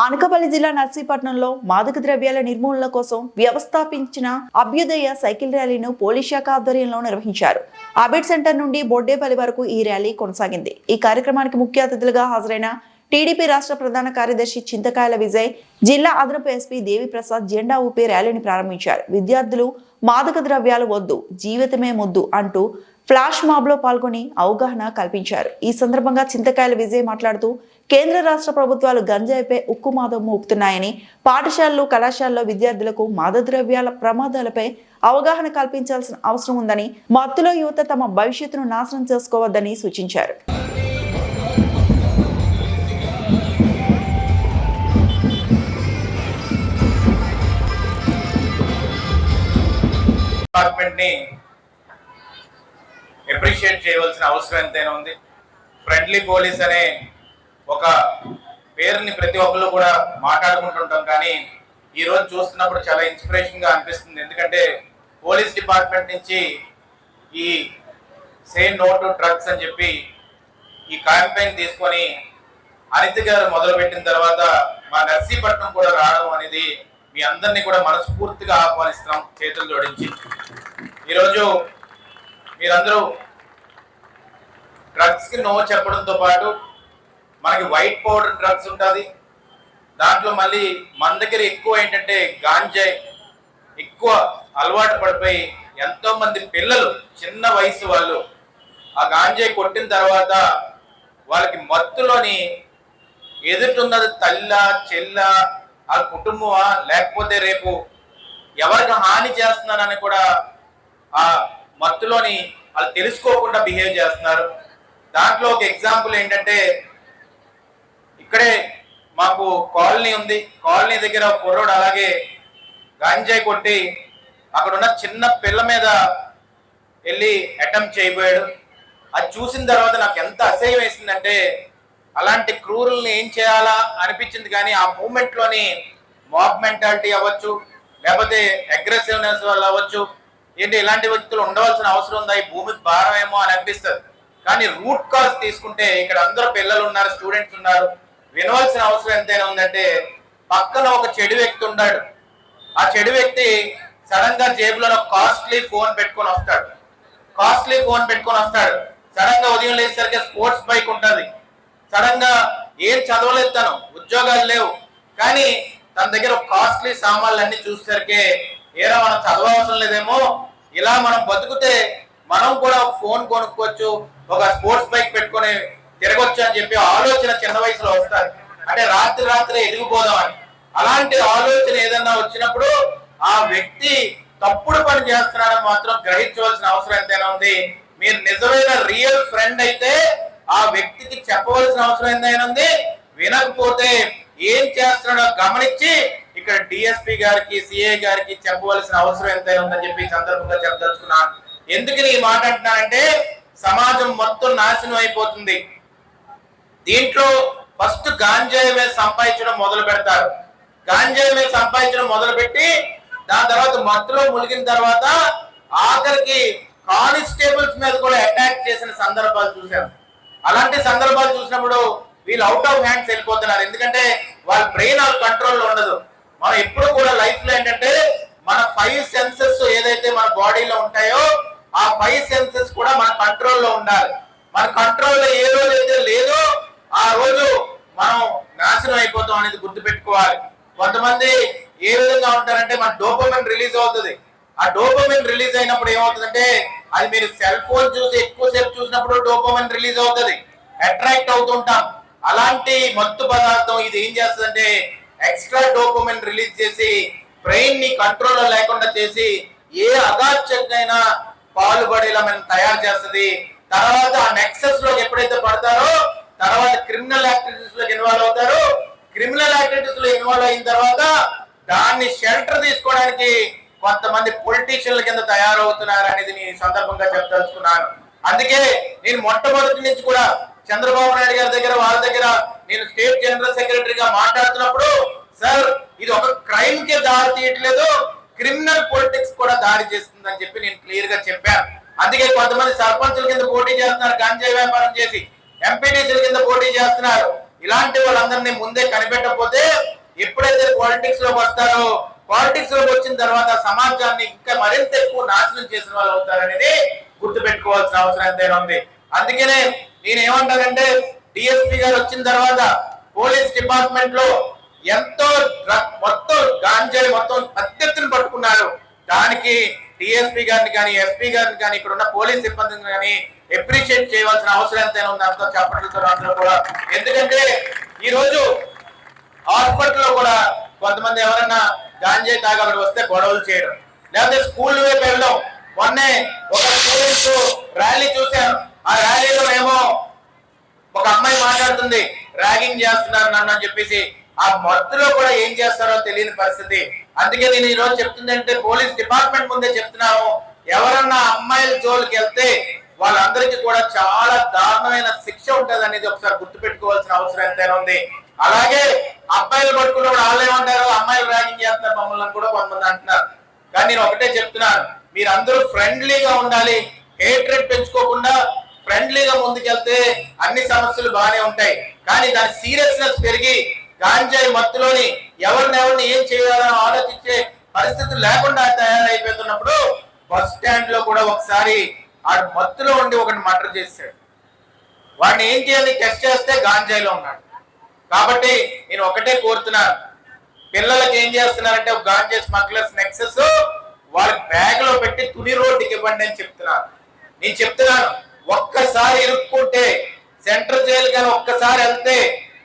అనకాపల్లి జిల్లా నర్సీపట్నంలో మాదక ద్రవ్యాల నిర్మూలన కోసం వ్యవస్థాపించిన అభ్యుదయ సైకిల్ ర్యాలీను పోలీస్ శాఖ ఆధ్వర్యంలో నిర్వహించారు. అబిడ్ సెంటర్ నుండి బొడ్డేపల్లి వరకు ఈ ర్యాలీ కొనసాగింది. ఈ కార్యక్రమానికి ముఖ్య అతిథులుగా హాజరైన టీడీపీ రాష్ట్ర ప్రధాన కార్యదర్శి చింతకాయల విజయ్ జిల్లా అదనపు ఎస్పీ దేవిప్రసాద్ జెండా ఊపి ర్యాలీని ప్రారంభించారు. విద్యార్థులు మాదక ద్రవ్యాలు వద్దు జీవితమే ముద్దు అంటూ ఫ్లాష్ మాబ్లో పాల్గొని అవగాహన కల్పించారు. ఈ సందర్భంగా చింతకాయల విజయ్ మాట్లాడుతూ కేంద్ర రాష్ట్ర ప్రభుత్వాలు గంజాయిపై ఉక్కు మాదం మోపుతున్నాయని పాఠశాలలు కళాశాలలో విద్యార్థులకు మాదక ద్రవ్యాల ప్రమాదాలపై అవగాహన కల్పించాల్సిన అవసరం ఉందని మత్తులో యువత తమ భవిష్యత్తును నాశనం చేసుకోవద్దని సూచించారు. డిపార్ట్మెంట్ని అప్రిషియేట్ చేయవలసిన అవసరం ఎంతైనా ఉంది. ఫ్రెండ్లీ పోలీస్ అనే ఒక పేరుని ప్రతి ఒక్కరు కూడా మాట్లాడుకుంటుంటాం కానీ ఈ రోజు చూస్తున్నప్పుడు చాలా ఇన్స్పిరేషన్గా అనిపిస్తుంది. ఎందుకంటే పోలీస్ డిపార్ట్మెంట్ నుంచి ఈ సే నో టు డ్రగ్స్ అని చెప్పి ఈ క్యాంపెయిన్ తీసుకొని అనిత గారు మొదలు పెట్టిన తర్వాత మా నర్సీపట్నం కూడా రావడం అనేది మీ అందరినీ కూడా మనస్ఫూర్తిగా ఆహ్వానిస్తున్నాం చేతులు జోడించి. ఈరోజు మీరందరూ డ్రగ్స్కి నో చెప్పడంతో పాటు మనకి వైట్ పౌడర్ డ్రగ్స్ ఉంటుంది. దాంట్లో మళ్ళీ మన దగ్గర ఎక్కువ ఏంటంటే గాంజాయ్ ఎక్కువ అలవాటు పడిపోయి ఎంతో మంది పిల్లలు చిన్న వయసు వాళ్ళు ఆ గాంజాయ్ కొట్టిన తర్వాత వాళ్ళకి మత్తులోని ఎదుటిన్నది తల్ల చెల్ల ఆ కుటుంబమా? లేకపోతే రేపు ఎవరికి హాని చేస్తున్నానని కూడా ఆ మత్తులోని వాళ్ళు తెలుసుకోకుండా బిహేవ్ చేస్తున్నారు. దాంట్లో ఒక ఎగ్జాంపుల్ ఏంటంటే ఇక్కడే మాకు కాలనీ ఉంది. కాలనీ దగ్గర కుర్రోడు అలాగే గాంజాయి కొట్టి అక్కడ ఉన్న చిన్న పిల్ల మీద వెళ్ళి అటెంప్ట్ చేయబోయాడు. అది చూసిన తర్వాత నాకు ఎంత అసహ్యం వేసిందంటే అలాంటి క్రూరుల్ని ఏం చేయాలా అనిపించింది కానీ ఆ మూమెంట్లోని మాబ్ మెంటాలిటీ అవ్వచ్చు లేకపోతే అగ్రెసివ్నెస్ వల్ల అవ్వచ్చు. ఏంటి ఇలాంటి వ్యక్తులు ఉండవలసిన అవసరం ఉందా? ఈ భూమికి భారం ఏమో అని అనిపిస్తుంది. కానీ రూట్ కాజ్ తీసుకుంటే ఇక్కడ అందరూ పిల్లలు ఉన్నారు స్టూడెంట్స్ ఉన్నారు. వినవలసిన అవసరం ఎంతైనా ఉందంటే పక్కన ఒక చెడు వ్యక్తి ఉన్నాడు. ఆ చెడు వ్యక్తి సడన్గా జేబులో కాస్ట్లీ ఫోన్ పెట్టుకొని వస్తాడు. కాస్ట్లీ ఫోన్ పెట్టుకొని వస్తాడు. సడన్గా ఉదయం లేచేసరికి స్పోర్ట్స్ బైక్ ఉంటుంది. సడన్గా ఏం చదవలేదు తను ఉద్యోగాలు లేవు. కానీ తన దగ్గర కాస్ట్లీ సామాన్లు అన్ని చూసేసరికి ఏరా మనం చదవవసరం లేదేమో ఇలా మనం బతుకుతే మనం కూడా ఫోన్ కొనుక్కోవచ్చు ఒక స్పోర్ట్స్ బైక్ పెట్టుకొని తిరగొచ్చు అని చెప్పి ఆలోచన చిన్న వయసులో వస్తారు. అంటే రాత్రి రాత్రి ఎదిగిపోదామని. అలాంటి ఆలోచన ఏదన్నా వచ్చినప్పుడు ఆ వ్యక్తి తప్పుడు పని చేస్తున్నాడని మాత్రం గ్రహించవలసిన అవసరం ఎంతైనా ఉంది. మీరు నిజమైన రియల్ ఫ్రెండ్ అయితే ఆ వ్యక్తికి చెప్పవలసిన అవసరం ఎంతైనా ఉంది వినకపోతే ఏం చేస్తున్నాడో గమనించి ఇక్కడ డిఎస్పీ గారికి సిఏ గారికి చెప్పవలసిన అవసరం ఎంతైనా ఉందని చెప్పి సందర్భంగా చెప్పదలుచుకున్నాను. ఎందుకు ఈ మాట అంటున్నానంటే సమాజం మొత్తం నాశనం అయిపోతుంది. దీంట్లో ఫస్ట్ గాంజాయి మీద సంపాదించడం మొదలు పెడతారు. గాంజాయి మీద సంపాదించడం మొదలు పెట్టి దాని తర్వాత మత్తులో ములిగిన తర్వాత ఆఖరికి కానిస్టేబుల్స్ మీద కూడా అటాక్ చేసిన సందర్భాలు చూసాము అలాంటి సందర్భాలు చూసినప్పుడు వీళ్ళు అవుట్ ఆఫ్ హ్యాండ్స్ వెళ్ళిపోతున్నారు. ఎందుకంటే వాళ్ళ బ్రెయిన్ వాళ్ళ కంట్రోల్లో ఉండదు. మనం ఎప్పుడు కూడా లైఫ్లో ఏంటంటే మన ఫైవ్ సెన్సెస్ ఏదైతే మన బాడీలో ఉంటాయో ఆ ఫైవ్ సెన్సెస్ కూడా మన కంట్రోల్లో ఉండాలి. మన కంట్రోల్లో ఏ రోజు అయితే లేదో ఆ రోజు మనం నాశనం అయిపోతాం అనేది గుర్తుపెట్టుకోవాలి. కొంతమంది ఏ విధంగా ఉంటారంటే మన డోపమిన్ రిలీజ్ అవుతుంది. ఆ డోపమిన్ రిలీజ్ అయినప్పుడు ఏమవుతుందంటే అది మీరు సెల్ ఫోన్ చూసి ఎక్కువసేపు చూసినప్పుడు డోపమిన్ రిలీజ్ అవుతుంది. అట్రాక్ట్ అవుతుంటాం. అలాంటి మత్తు పదార్థం ఇది ఏం చేస్తుందంటే ఎక్స్ట్రా డోపమిన్ రిలీజ్ చేసి బ్రెయిన్ని కంట్రోల్లో లేకుండా చేసి ఏ అగాచకైనా పాల్పడేలా మనం తయారు చేస్తుంది. తర్వాత ఆ నెక్సెస్లో ఎప్పుడైతే పడతారో తర్వాత క్రిమినల్ యాక్టివిటీస్లో ఇన్వాల్వ్ అవుతారు. క్రిమినల్ యాక్టివిటీస్లో ఇన్వాల్వ్ అయిన తర్వాత దాన్ని షెల్టర్ తీసుకోవడానికి కొంతమంది పొలిటీషియన్ల కింద తయారవుతున్నారు అనేది నేను సందర్భంగా చెప్పదలుచుకున్నాను. అందుకే నేను మొట్టమొదటి నుంచి కూడా చంద్రబాబు నాయుడు గారి దగ్గర వాళ్ళ దగ్గర నేను స్టేట్ జనరల్ సెక్రటరీగా మాట్లాడుతున్నప్పుడు సార్ ఇది ఒక క్రైమ్కి దారి తీయట్లేదు. క్రిమినల్ పొలిటిక్స్ కూడా దారి చేస్తుందని చెప్పి నేను క్లియర్గా చెప్పాను. అందుకే కొంతమంది సర్పంచుల కింద పోటీ చేస్తున్నారు గంజాయి వ్యాపారం చేసి ఎంపీటీసీల కింద పోటీ చేస్తున్నారు. ఇలాంటి వాళ్ళందరినీ ముందే కనిపెట్టకపోతే ఎప్పుడైతే పాలిటిక్స్లోకి వస్తారో పాలిటిక్స్లోకి వచ్చిన తర్వాత సమాజాన్ని ఇంకా మరింత ఎక్కువ నాశనం చేసిన వాళ్ళు అవుతారనేది గుర్తుపెట్టుకోవాల్సిన అవసరం ఎంతైనా ఉంది. అందుకనే నేను ఏమంటానంటే డిఎస్పీ గారు వచ్చిన తర్వాత పోలీస్ డిపార్ట్మెంట్లో ఎంతో మొత్తం గాంజాయి మొత్తం పద్ధతిని పట్టుకున్నారు. దానికి డిఎస్పీ గారిని కానీ ఎస్పీ గారిని కానీ ఇక్కడ ఉన్న పోలీస్ సిబ్బందిని కానీ అప్రిషియేట్ చేయవలసిన అవసరం ఎంతైనా ఉంది. అంతా చెప్పడంతో అందరూ కూడా. ఎందుకంటే ఈ రోజు హాస్పిటల్లో కూడా కొంతమంది ఎవరన్నా గాంజే తాగబడి వస్తే గొడవలు చేయడం లేకపోతే స్కూల్ వైపు వెళ్ళడం. మొన్నే ఒక స్టూడెంట్స్ ర్యాలీ చూశాను ఆ ర్యాలీలో ఏమో ఒక అమ్మాయి మాట్లాడుతుంది ర్యాగింగ్ చేస్తున్నారు నన్ను అని చెప్పేసి. ఆ మత్తులో కూడా ఏం చేస్తారో తెలియని పరిస్థితి. అందుకే నేను ఈ రోజు చెప్తుందంటే పోలీస్ డిపార్ట్మెంట్ ముందే చెప్తున్నాము. ఎవరన్నా అమ్మాయిల జోలికి వెళ్తే వాళ్ళందరికీ కూడా చాలా దారుణమైన శిక్ష ఉంటుంది అనేది ఒకసారి గుర్తుపెట్టుకోవాల్సిన అవసరం ఎంతైనా ఉంది. అలాగే అబ్బాయిలు పట్టుకున్నప్పుడు వాళ్ళు ఏమంటారు అమ్మాయిలు ర్యాగింగ్ చేస్తున్నారు మమ్మల్ని కూడా కొంతమంది అంటున్నారు. కానీ నేను ఒకటే చెప్తున్నాను మీరందరూ ఫ్రెండ్లీగా ఉండాలి హేట్రెడ్ పెంచుకోకుండా ఫ్రెండ్లీగా ముందుకెళ్తే అన్ని సమస్యలు బాగానే ఉంటాయి. కానీ దాని సీరియస్నెస్ పెరిగి గాంజాయి మత్తులోని ఎవరినెవరిని ఏం చేయాలని ఆలోచించే పరిస్థితులు లేకుండా తయారైపోతున్నప్పుడు బస్ స్టాండ్లో కూడా ఒకసారి ఆ మత్తులో ఉండి ఒకటి మర్డర్ చేశాడు. వాడిని ఏం చేయాలి? టెస్ట్ చేస్తే గాంజాయిలో ఉన్నాడు. కాబట్టి నేను ఒకటే కోరుతున్నాను. పిల్లలకి ఏం చేస్తున్నారంటే ఒక గాంజా స్మగ్లర్స్ నెక్సెస్ వాళ్ళకి బ్యాగ్లో పెట్టి తుని రోడ్డుకి ఇవ్వండి అని చెప్తున్నాను నేను చెప్తున్నాను ఒక్కసారి ఇరుక్కుంటే సెంట్రల్ జైలు కానీ ఒక్కసారి వెళ్తే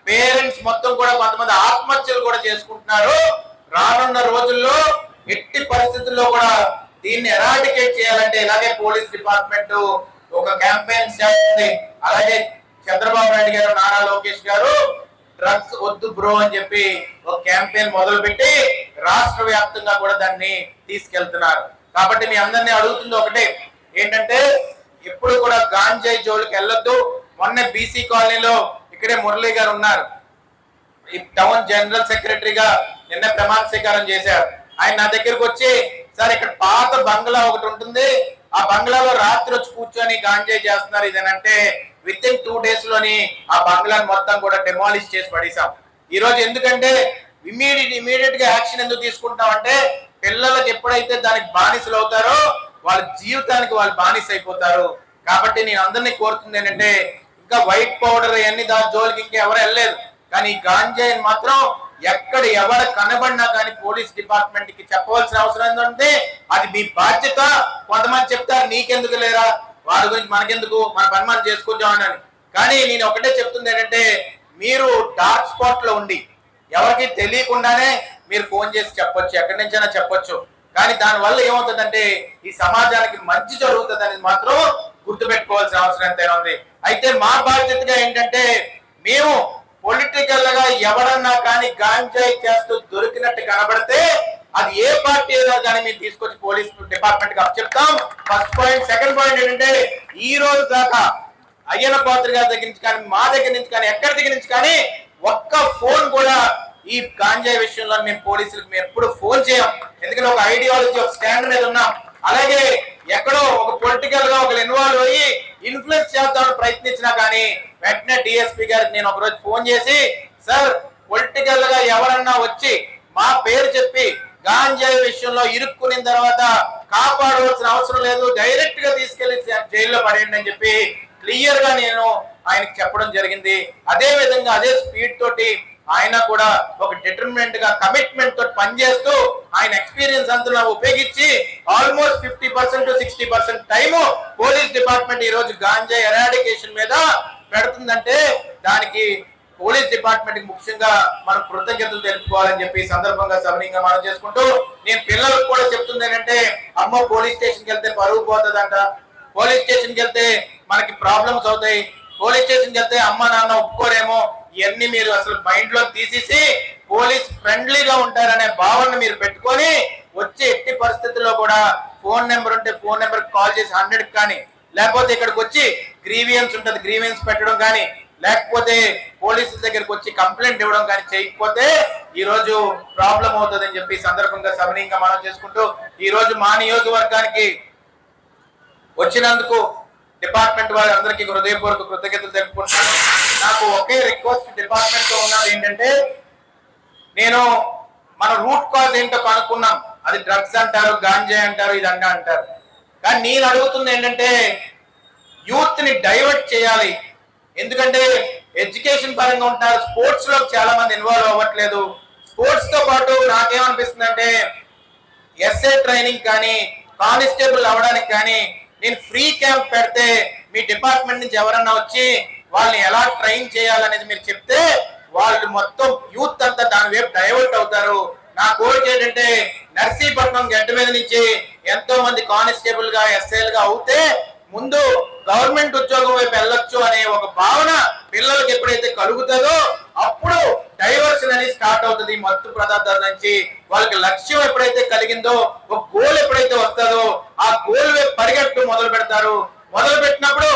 పేరెంట్స్ మొత్తం కూడా కొంతమంది ఆత్మహత్యలు కూడా చేసుకుంటున్నారు. రానున్న రోజుల్లో ఎట్టి పరిస్థితుల్లో కూడా దీన్ని ఎరాడికేట్ చేయాలంటే ఇలాగే పోలీస్ డిపార్ట్మెంట్ ఒక క్యాంపెయిన్ చేస్తుంది. అలాగే చంద్రబాబు నాయుడు గారు నారా లోకేష్ గారు డ్రగ్స్ వద్దు బ్రో అని చెప్పి ఒక క్యాంపెయిన్ మొదలు పెట్టి రాష్ట్ర వ్యాప్తంగా కూడా దాన్ని తీసుకెళ్తున్నారు. కాబట్టి మీ అందరినీ అడుగుతుంది ఒకటే ఏంటంటే ఎప్పుడు కూడా గాంజాయి జోలికి వెళ్ళొద్దు. మొన్న బీసీ కాలనీలో ఇక్కడే మురళీ గారు ఉన్నారు. ఈ టౌన్ జనరల్ సెక్రటరీగా నిన్న ప్రమాణ స్వీకారం చేశారు. ఆయన నా దగ్గరకు వచ్చి సార్ ఇక్కడ పాత బంగ్లా ఒకటి ఉంటుంది. ఆ బంగ్లాలో రాత్రి వచ్చి కూర్చొని గాంజాయి చేస్తున్నారు. ఇదేనంటే విత్ ఇన్ టూ డేస్లోని ఆ బంగ్లాను మొత్తం కూడా డెమాలిష్ చేసి పడేసాం ఈ రోజు ఎందుకంటే ఇమీడియట్ ఇమీడియట్గా యాక్షన్ ఎందుకు తీసుకుంటాం అంటే పిల్లలకు ఎప్పుడైతే దానికి బానిసలు అవుతారో వాళ్ళ జీవితానికి వాళ్ళు బానిస అయిపోతారు. కాబట్టి నేను అందరినీ కోరుతుంది ఏంటంటే ఇంకా వైట్ పౌడర్ అన్ని దాని జోలికి ఇంకా ఎవరు వెళ్ళలేదు. కానీ ఈ గాంజాయిని మాత్రం ఎక్కడ ఎవరు కనబడినా కానీ పోలీస్ డిపార్ట్మెంట్కి చెప్పవలసిన అవసరం ఏంటంటే అది మీ బాధ్యత. కొంతమంది చెప్తారు నీకెందుకు లేరా? వారి గురించి మనకెందుకు? మన పని మనం చేసుకుంటామని కానీ నేను ఒకటే చెప్తుంది ఏంటంటే మీరు డార్క్ స్పాట్లో ఉండి ఎవరికి తెలియకుండానే మీరు ఫోన్ చేసి చెప్పొచ్చు ఎక్కడి నుంచైనా చెప్పొచ్చు. కానీ దానివల్ల ఏమవుతుందంటే ఈ సమాజానికి మంచి జరుగుతుంది అనేది మాత్రం గుర్తుపెట్టుకోవాల్సిన అవసరం ఎంతైనా ఉంది. అయితే మా బాధ్యతగా ఏంటంటే మేము పొలిటికల్గా ఎవడన్నా కానీ గాంజాయి చేస్తూ దొరికినట్టు కనబడితే అది ఏ పార్టీ ఏదో కానీ మేము తీసుకొచ్చి పోలీస్ డిపార్ట్మెంట్కి చెప్తాం ఫస్ట్ పాయింట్ సెకండ్ పాయింట్ ఏంటంటే ఈ రోజు దాకా అయ్యన పాత్ర గారి దగ్గర నుంచి కానీ మా దగ్గర నుంచి కానీ ఎక్కడి దగ్గర నుంచి కానీ ఒక్క ఫోన్ కూడా ఈ గాంజా విషయంలో మేము పోలీసులకు మేము ఎప్పుడు ఫోన్ చేయం. ఎందుకంటే ఒక ఐడియాలజీ ఒక స్టాండ్ మీద ఉన్నాం. అలాగే ఎక్కడో ఒక పొలిటికల్గా ఒకరు ఇన్వాల్వ్ అయ్యి ఇన్ఫ్లుయెన్స్ చేద్దామని ప్రయత్నించినా కానీ వెంటనే డిఎస్పీ గారికి నేను ఒకరోజు ఫోన్ చేసి సార్ పొలిటికల్గా ఎవరన్నా వచ్చి మా పేరు చెప్పి గాంజాయి విషయంలో ఇరుక్కున్న తర్వాత కాపాడవలసిన అవసరం లేదు. డైరెక్ట్గా తీసుకెళ్ళి జైల్లో పడేయండి అని చెప్పి క్లియర్గా నేను ఆయనకి చెప్పడం జరిగింది. అదే విధంగా అదే స్పీడ్ తోటి ఆయన కూడా ఒక డిటర్మినెంట్గా కమిట్మెంట్ తోటి పనిచేస్తూ ఆయన ఎక్స్పీరియన్స్ అంతా ఉపయోగించి almost fifty percent to sixty percent time police department ఈ రోజు గాంజా ఎరాడికేషన్ మీద పెడుతుందంటే దానికి పోలీస్ డిపార్ట్మెంట్కి ముఖ్యంగా మనం కృతజ్ఞతలు తెలుపుకోవాలని చెప్పి సందర్భంగా సవనీయంగా మనం చేసుకుంటూ నేను పిల్లలకు కూడా చెప్తుంది ఏంటంటే అమ్మ పోలీస్ స్టేషన్కి వెళ్తే పరుగు పోతుందంట. పోలీస్ స్టేషన్కి వెళ్తే మనకి ప్రాబ్లమ్స్ అవుతాయి. పోలీస్ స్టేషన్కి వెళ్తే అమ్మ నాన్న ఒప్పుకోరేమో. ఇవన్నీ మీరు అసలు మైండ్లో తీసేసి పోలీస్ ఫ్రెండ్లీగా ఉంటారనే భావన మీరు పెట్టుకొని వచ్చే ఎట్టి పరిస్థితుల్లో కూడా ఫోన్ నెంబర్ ఉంటే ఫోన్ నెంబర్ కాల్ చేసి హండ్రెడ్ కానీ లేకపోతే ఇక్కడికి వచ్చి గ్రీవియన్స్ ఉంటుంది గ్రీవియన్స్ పెట్టడం కానీ లేకపోతే పోలీసుల దగ్గరికి వచ్చి కంప్లైంట్ ఇవ్వడం కానీ చేయకపోతే ఈ రోజు ప్రాబ్లం అవుతుందని చెప్పి సందర్భంగా సవనీయంగా మనం చేసుకుంటూ ఈ రోజు మా నియోజకవర్గానికి వచ్చినందుకు డిపార్ట్మెంట్ వారి అందరికీ హృదయపూర్వక కృతజ్ఞతలు తెలుపుకుంటున్నాను. నాకు ఒకే రిక్వెస్ట్ డిపార్ట్మెంట్తో ఉన్నది ఏంటంటే నేను మన రూట్ కాజ్ ఏంటో కనుక్కున్నాం. అది డ్రగ్స్ అంటారు గాంజా అంటారు ఇదంతా అంటారు. కానీ నేను అడుగుతుంది ఏంటంటే యూత్ని డైవర్ట్ చేయాలి. ఎందుకంటే ఎడ్యుకేషన్ పరంగా ఉంటారు స్పోర్ట్స్లో చాలా మంది ఇన్వాల్వ్ అవ్వట్లేదు. స్పోర్ట్స్తో పాటు నాకేమనిపిస్తుంది అంటే ఎస్ఏ ట్రైనింగ్ కానీ కానిస్టేబుల్ అవ్వడానికి కానీ నేను ఫ్రీ క్యాంప్ పెడితే మీ డిపార్ట్మెంట్ నుంచి ఎవరన్నా వచ్చి వాళ్ళని ఎలా ట్రైన్ చేయాలనేది మీరు చెప్తే వాళ్ళు మొత్తం యూత్ అంతా దాని వైపు డైవర్ట్ అవుతారు. నా కోరిక ఏంటంటే నర్సీపట్నం గడ్డ మీద నుంచి ఎంతో మంది కానిస్టేబుల్గా ఎస్ఐల్గా అవుతే ముందు గవర్నమెంట్ ఉద్యోగం వైపు వెళ్ళొచ్చు అనే ఒక భావన పిల్లలకు ఎప్పుడైతే కలుగుతుందో అప్పుడు డైవర్షన్ అనేది స్టార్ట్ అవుతుంది. మత్తు పదార్థాల నుంచి వాళ్ళకి లక్ష్యం ఎప్పుడైతే కలిగిందో ఒక గోల్ ఎప్పుడైతే వస్తుందో ఆ గోల్ వైపు పరిగెట్టు మొదలు పెడతారు. మొదలు పెట్టినప్పుడు